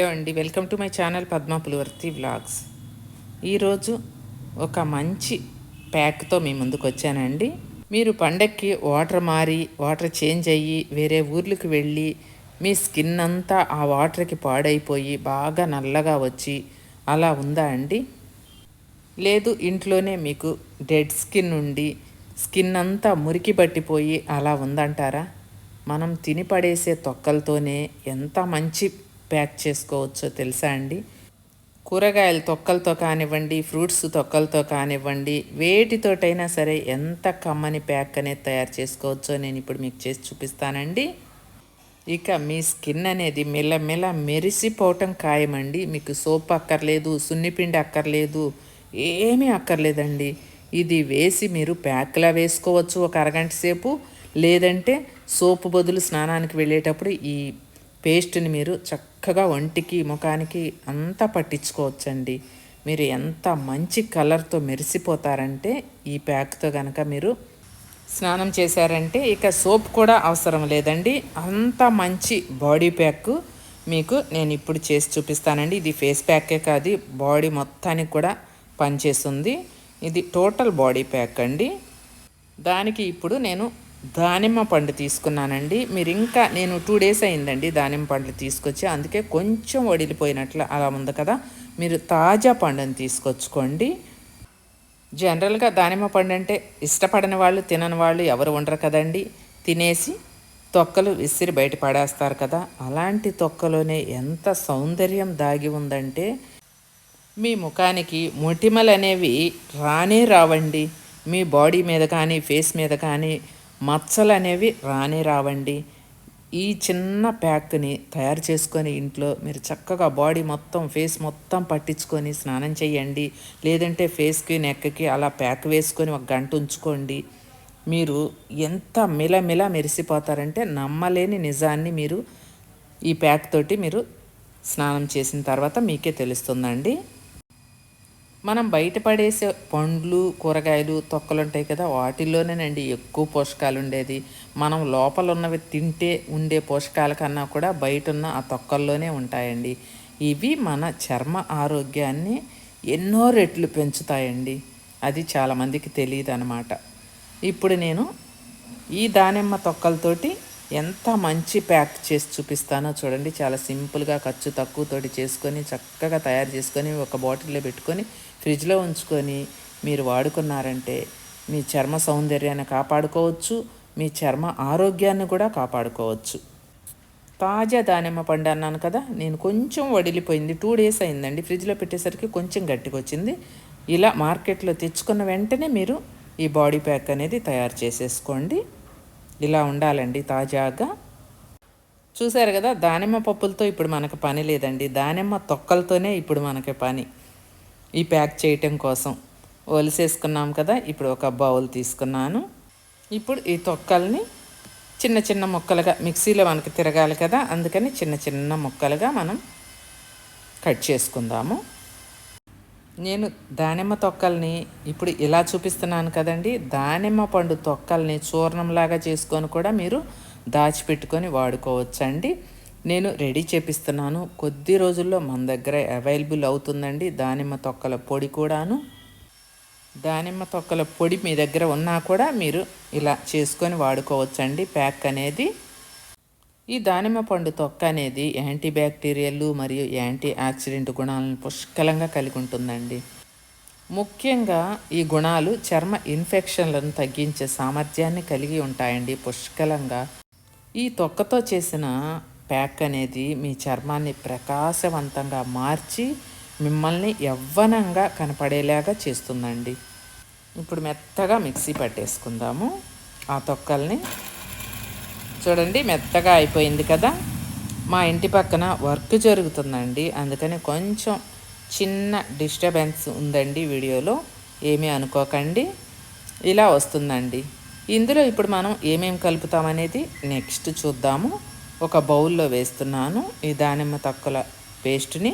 Hello అండి. Welcome to my channel Padma Pulivarthi vlogs. ఈరోజు ఒక మంచి ప్యాక్తో మీ ముందుకు వచ్చానండి. మీరు పండక్కి వాటర్ మారి వాటర్ చేంజ్ అయ్యి వేరే ఊర్లకు వెళ్ళి మీ స్కిన్ అంతా ఆ వాటర్కి పాడైపోయి బాగా నల్లగా వచ్చి అలా ఉందా అండి? లేదు ఇంట్లోనే మీకు డెడ్ స్కిన్ ఉండి స్కిన్ అంతా మురికి పట్టిపోయి అలా ఉందంటారా? మనం తిని పడేసే తొక్కలతోనే ఎంత మంచి ప్యాక్ చేసుకోవచ్చో తెలుసా అండి? కూరగాయల తొక్కలతో కానివ్వండి ఫ్రూట్స్ తొక్కలతో కానివ్వండి వేటితోటైనా సరే ఎంత కమ్మని ప్యాక్ అనేది తయారు చేసుకోవచ్చో నేను ఇప్పుడు మీకు చేసి చూపిస్తానండి. ఇక మీ స్కిన్ అనేది మెల్లమెల్ల మెరిసిపోవటం ఖాయమండి. మీకు సోప్ అక్కర్లేదు సున్నిపిండి అక్కర్లేదు ఏమీ అక్కర్లేదండి. ఇది వేసి మీరు ప్యాక్లా వేసుకోవచ్చు ఒక అరగంట సేపు. లేదంటే సోపు బదులు స్నానానికి వెళ్ళేటప్పుడు ఈ పేస్ట్ని మీరు చక్కగా ఒంటికి ముఖానికి అంతా పట్టించుకోవచ్చండి. మీరు ఎంత మంచి కలర్తో మెరిసిపోతారంటే ఈ ప్యాక్తో కనుక మీరు స్నానం చేశారంటే ఇక సోప్ కూడా అవసరం లేదండి. అంత మంచి బాడీ ప్యాక్ మీకు నేను ఇప్పుడు చేసి చూపిస్తానండి. ఇది ఫేస్ ప్యాకే కాదు బాడీ మొత్తానికి కూడా పనిచేస్తుంది. ఇది టోటల్ బాడీ ప్యాక్ అండి. దానికి ఇప్పుడు నేను దానిమ్మ పండు తీసుకున్నానండి. మీరు ఇంకా నేను టూ డేస్ అయిందండి దానిమ్మ పండ్లు తీసుకొచ్చి. అందుకే కొంచెం వడిలిపోయినట్లు అలా ఉంది కదా. మీరు తాజా పండుని తీసుకొచ్చుకోండి. జనరల్గా దానిమ్మ పండు అంటే ఇష్టపడని వాళ్ళు తినని వాళ్ళు ఎవరు ఉండరు కదండి. తినేసి తొక్కలు విసిరి బయట పడేస్తారు కదా. అలాంటి తొక్కలోనే ఎంత సౌందర్యం దాగి ఉందంటే మీ ముఖానికి మొటిమలు అనేవి రానే రావండి. మీ బాడీ మీద కానీ ఫేస్ మీద కానీ మచ్చలు అనేవి రానే రావండి. ఈ చిన్న ప్యాక్ని తయారు చేసుకొని ఇంట్లో మీరు చక్కగా బాడీ మొత్తం ఫేస్ మొత్తం పట్టించుకొని స్నానం చేయండి. లేదంటే ఫేస్కి నెక్కి అలా ప్యాక్ వేసుకొని ఒక గంట ఉంచుకోండి. మీరు ఎంత మిలమిల మెరిసిపోతారంటే నమ్మలేని నిజాన్ని మీరు ఈ ప్యాక్ తోటి మీరు స్నానం చేసిన తర్వాత మీకే తెలుస్తుందండి. మనం బయట పడేసే పండ్లు కూరగాయలు తొక్కలు ఉంటాయి కదా వాటిల్లోనేనండి ఎక్కువ పోషకాలు ఉండేది మనం లోపల ఉన్నవి తింటే ఉండే పోషకాల కన్నా కూడా బయట ఉన్న ఆ తొక్కల్లోనే ఉంటాయండి. ఇవి మన చర్మ ఆరోగ్యాన్ని ఎన్నో రెట్లు పెంచుతాయండి. అది చాలామందికి తెలియదు అనమాట ఇప్పుడు నేను ఈ దానిమ్మ తొక్కలతోటి ఎంత మంచి ప్యాక్ చేసి చూపిస్తానో చూడండి. చాలా సింపుల్గా ఖర్చు తక్కువతోటి చేసుకొని చక్కగా తయారు చేసుకొని ఒక బాటిల్లో పెట్టుకొని ఫ్రిడ్జ్లో ఉంచుకొని మీరు వాడుకున్నారంటే మీ చర్మ సౌందర్యాన్ని కాపాడుకోవచ్చు మీ చర్మ ఆరోగ్యాన్ని కూడా కాపాడుకోవచ్చు. తాజా దానిమ్మ పండు అన్నాను కదా నేను కొంచెం వడిలిపోయింది టూ డేస్ అయిందండి ఫ్రిడ్జ్లో పెట్టేసరికి కొంచెం గట్టిగా వచ్చింది ఇలా మార్కెట్లో తెచ్చుకున్న వెంటనే మీరు ఈ బాడీ ప్యాక్ అనేది తయారు చేసేసుకోండి. ఇలా ఉండాలండి తాజాగా. చూసారు కదా దానిమ్మ పప్పులతో ఇప్పుడు మనకు పని లేదండి దానిమ్మ తొక్కలతోనే ఇప్పుడు మనకి పని. ఈ ప్యాక్ చేయటం కోసం ఒలిసేసుకున్నాం కదా ఇప్పుడు ఒక బౌల్ తీసుకున్నాను. ఇప్పుడు ఈ తొక్కల్ని చిన్న చిన్న ముక్కలుగా మిక్సీలో మనకి తిరగాలి కదా అందుకని చిన్న చిన్న ముక్కలుగా మనం కట్ చేసుకుందాము. నేను దానిమ్మ తొక్కల్ని ఇప్పుడు ఇలా చూపిస్తున్నాను కదండి దానిమ్మ పండు తొక్కల్ని చూర్ణంలాగా చేసుకొని కూడా మీరు దాచిపెట్టుకొని వాడుకోవచ్చండి. నేను రెడీ చేపిస్తున్నాను. కొద్ది రోజుల్లో మన దగ్గర అవైలబుల్ అవుతుందండి. దానిమ్మ తొక్కల పొడి కూడాను. దానిమ్మ తొక్కల పొడి మీ దగ్గర ఉన్నా కూడా మీరు ఇలా చేసుకొని వాడుకోవచ్చండి. ప్యాక్ అనేది. ఈ దానిమ్మ పండు తొక్క అనేది యాంటీ బ్యాక్టీరియల్ మరియు యాంటీ ఆక్సిడెంట్ గుణాలను పుష్కలంగా కలిగి ఉంటుందండి. ముఖ్యంగా ఈ గుణాలు చర్మ ఇన్ఫెక్షన్లను తగ్గించే సామర్థ్యాన్ని కలిగి ఉంటాయండి పుష్కలంగా. ఈ తొక్కతో చేసిన ప్యాక్ అనేది మీ చర్మాన్ని ప్రకాశవంతంగా మార్చి మిమ్మల్ని యవ్వనంగా కనపడేలాగా చేస్తుందండి. ఇప్పుడు మెత్తగా మిక్సీ పట్టేసుకుందాము. ఆ తొక్కల్ని చూడండి మెత్తగా అయిపోయింది కదా. మా ఇంటి పక్కన వర్క్ జరుగుతుందండి. అందుకని కొంచెం చిన్న డిస్టర్బెన్స్ ఉందండి వీడియోలో. ఏమీ అనుకోకండి. ఇలా వస్తుందండి. ఇందులో ఇప్పుడు మనం ఏమేమి కలుపుతామనేది నెక్స్ట్ చూద్దాము. ఒక బౌల్లో వేస్తున్నాను. ఈ దానిమ్మ తక్కుల పేస్ట్ని.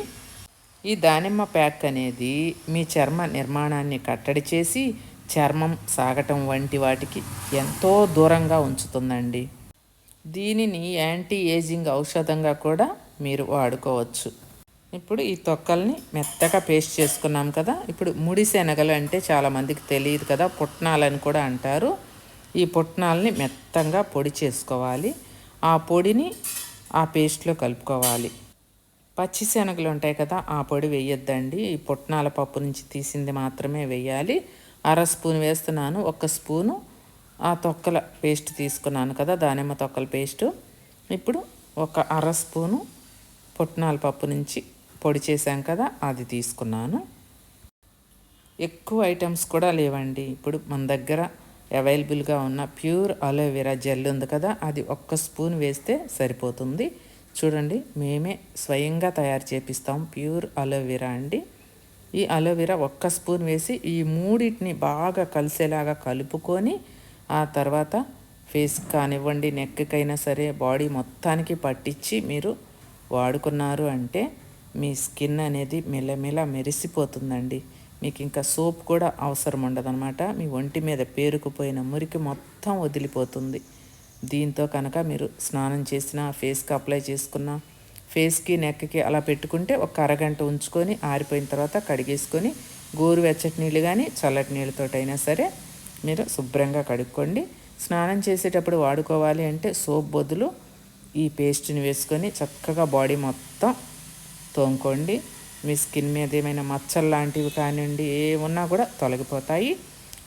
ఈ దానిమ్మ ప్యాక్ అనేది మీ చర్మ నిర్మాణాన్ని కట్టడి చేసి చర్మం సాగటం వంటి వాటికి ఎంతో దూరంగా ఉంచుతుందండి. దీనిని యాంటీ ఏజింగ్ ఔషధంగా కూడా మీరు వాడుకోవచ్చు. ఇప్పుడు ఈ తొక్కల్ని మెత్తగా పేస్ట్ చేసుకున్నాం కదా. ఇప్పుడు ముడి శనగలు అంటే చాలామందికి తెలియదు కదా పుట్నాలని కూడా అంటారు. ఈ పుట్నాలని మెత్తంగా పొడి చేసుకోవాలి. ఆ పొడిని ఆ పేస్ట్లో కలుపుకోవాలి. పచ్చి శనగలు ఉంటాయి కదా ఆ పొడి వేయొద్దండి. ఈ పుట్నాల పప్పు నుంచి తీసింది మాత్రమే వేయాలి. అర స్పూన్ వేస్తున్నాను ఒక స్పూను. ఆ తొక్కల పేస్ట్ తీసుకున్నాను కదా దానిమ్మ తొక్కల పేస్టు. ఇప్పుడు ఒక అర స్పూను పుట్నాల పప్పు నుంచి పొడి చేశాం కదా అది తీసుకున్నాను. ఎక్కువ ఐటమ్స్ కూడా లేవండి. ఇప్పుడు మన దగ్గర అవైలబుల్గా ఉన్న ప్యూర్ అలోవెరా జెల్ ఉంది కదా అది ఒక్క స్పూన్ వేస్తే సరిపోతుంది. చూడండి మేమే స్వయంగా తయారు చేపిస్తాం ప్యూర్ అలోవెరా అండి. ఈ అలోవెరా ఒక్క స్పూన్ వేసి ఈ మూడింటిని బాగా కలిసేలాగా కలుపుకొని ఆ తర్వాత ఫేస్ కానివ్వండి నెక్కకైనా సరే బాడీ మొత్తానికి పట్టించి మీరు వాడుకున్నారు అంటే మీ స్కిన్ అనేది మెల్లమెల్ల మెరిసిపోతుందండి. మీకు ఇంకా సోప్ కూడా అవసరం ఉండదన్నమాట మీ ఒంటి మీద పేరుకుపోయిన మురికి మొత్తం వదిలిపోతుంది. దీంతో కనుక మీరు స్నానం చేసిన ఫేస్కి అప్లై చేసుకున్న ఫేస్కి నెక్కి అలా పెట్టుకుంటే ఒక అరగంట ఉంచుకొని ఆరిపోయిన తర్వాత కడిగేసుకొని గోరువెచ్చటి నీళ్ళు కానీ చల్లటి నీళ్ళతోటైనా సరే మీరు శుభ్రంగా కడుక్కోండి. స్నానం చేసేటప్పుడు వాడుకోవాలి అంటే సోప్ బదులు ఈ పేస్ట్ని వేసుకొని చక్కగా బాడీ మొత్తం తోముకోండి. మీ స్కిన్ మీద ఏమైనా మచ్చలు లాంటివి కానివ్వండి ఏ ఉన్నా కూడా తొలగిపోతాయి.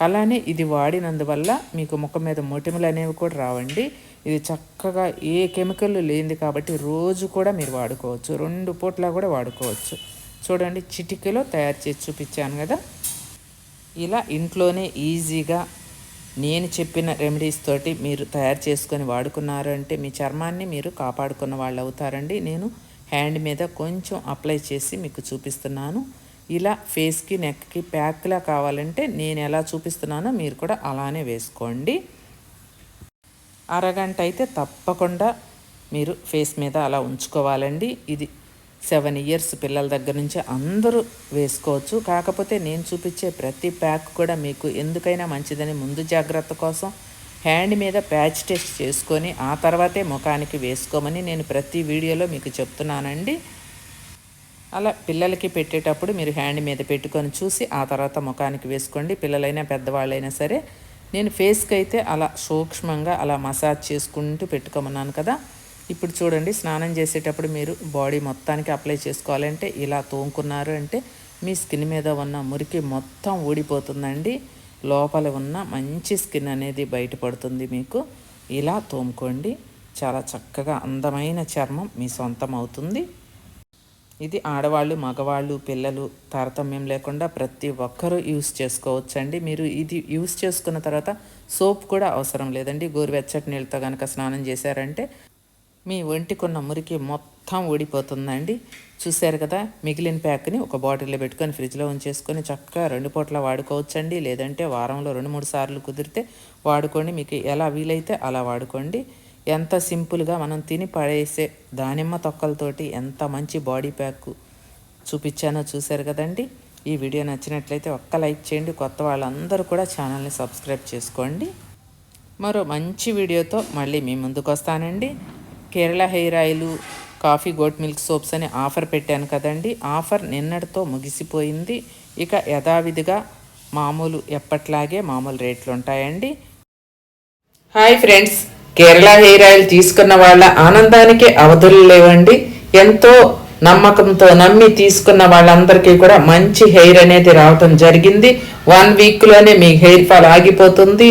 అలానే ఇది వాడినందువల్ల మీకు ముఖం మీద మొటిమలు అనేవి కూడా రావండి. ఇది చక్కగా ఏ కెమికల్ లేనిది కాబట్టి రోజు కూడా మీరు వాడుకోవచ్చు. రెండు పూట్ల కూడా వాడుకోవచ్చు. చూడండి చిటికలో తయారు చేసి చూపించాను కదా. ఇలా ఇంట్లోనే ఈజీగా నేను చెప్పిన రెమెడీస్ తోటి మీరు తయారు చేసుకొని వాడుకున్నారంటే మీ చర్మాన్ని మీరు కాపాడుకున్న వాళ్ళు అవుతారండి. నేను హ్యాండ్ మీద కొంచెం అప్లై చేసి మీకు చూపిస్తున్నాను. ఇలా ఫేస్కి నెక్కి ప్యాక్లా కావాలంటే నేను ఎలా చూపిస్తున్నానో మీరు కూడా అలానే వేసుకోండి. అరగంట అయితే తప్పకుండా మీరు ఫేస్ మీద అలా ఉంచుకోవాలండి. ఇది సెవెన్ ఇయర్స్ పిల్లల దగ్గర నుంచి అందరూ వేసుకోవచ్చు. కాకపోతే నేను చూపించే ప్రతి ప్యాక్ కూడా మీకు ఎందుకైనా మంచిదని ముందు జాగ్రత్త కోసం హ్యాండ్ మీద ప్యాచ్ టెస్ట్ చేసుకొని ఆ తర్వాతే ముఖానికి వేసుకోమని నేను ప్రతి వీడియోలో మీకు చెప్తున్నానండి. అలా పిల్లలకి పెట్టేటప్పుడు మీరు హ్యాండ్ మీద పెట్టుకొని చూసి ఆ తర్వాత ముఖానికి వేసుకోండి. పిల్లలైనా పెద్దవాళ్ళైనా సరే నేను ఫేస్కి అయితే అలా సూక్ష్మంగా అలా మసాజ్ చేసుకుంటూ పెట్టుకోమన్నాను కదా. ఇప్పుడు చూడండి స్నానం చేసేటప్పుడు మీరు బాడీ మొత్తానికి అప్లై చేసుకోవాలంటే ఇలా తోముకున్నారు అంటే మీ స్కిన్ మీద ఉన్న మురికి మొత్తం ఊడిపోతుందండి. లోపల ఉన్న మంచి స్కిన్ అనేది బయటపడుతుంది మీకు. ఇలా తోముకోండి. చాలా చక్కగా అందమైన చర్మం మీ సొంతం అవుతుంది. ఇది ఆడవాళ్ళు మగవాళ్ళు పిల్లలు తారతమ్యం లేకుండా ప్రతి ఒక్కరూ యూస్ చేసుకోవచ్చండి. మీరు ఇది యూస్ చేసుకున్న తర్వాత సోప్ కూడా అవసరం లేదండి. గోరువెచ్చటి నీళ్ళతో కనుక స్నానం చేశారంటే మీ ఒంటికున్న మురికి మొత్తం ఊడిపోతుందండి. చూశారు కదా మిగిలిన ప్యాక్ని ఒక బాటిల్లో పెట్టుకొని ఫ్రిడ్జ్లో ఉంచేసుకొని చక్కగా రెండు పూట్ల వాడుకోవచ్చండి. లేదంటే వారంలో రెండు మూడు సార్లు కుదిరితే వాడుకోండి. మీకు ఎలా వీలైతే అలా వాడుకోండి. ఎంత సింపుల్గా మనం తిని పడేసే దానిమ్మ తొక్కలతోటి ఎంత మంచి బాడీ ప్యాక్ చూపించానో చూశారు కదండి. ఈ వీడియో నచ్చినట్లయితే ఒక్క లైక్ చేయండి. కొత్త వాళ్ళందరూ కూడా ఛానల్ని సబ్స్క్రైబ్ చేసుకోండి. మరో మంచి వీడియోతో మళ్ళీ మీ ముందుకు వస్తానండి. Kerala hair oil coffee goat milk soaps అని ఆఫర్ పెట్టాను కదండి. ఆఫర్ నిన్నటితో ముగిసిపోయింది. ఇక యథావిధిగా మామూలు ఎప్పట్లాగే మామూలు రేట్లు ఉంటాయండి. Hi friends. Kerala hair oil తీసుకున్న వాళ్ళ ఆనందానికి అవధులు లేవండి. ఎంతో నమ్మకంతో నమ్మి తీసుకున్న వాళ్ళందరికీ కూడా మంచి హెయిర్ అనేది రావటం జరిగింది. వన్ వీక్లోనే మీ హెయిర్ ఫాల్ ఆగిపోతుంది.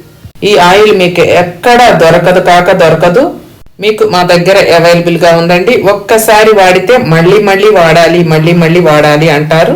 ఈ ఆయిల్ మీకు ఎక్కడ దొరకదు కాక దొరకదు. మీకు మా దగ్గర అవైలబుల్గా ఉందండి. ఒక్కసారి వాడితే మళ్ళీ మళ్ళీ వాడాలి మళ్ళీ మళ్ళీ వాడాలి అంటారు.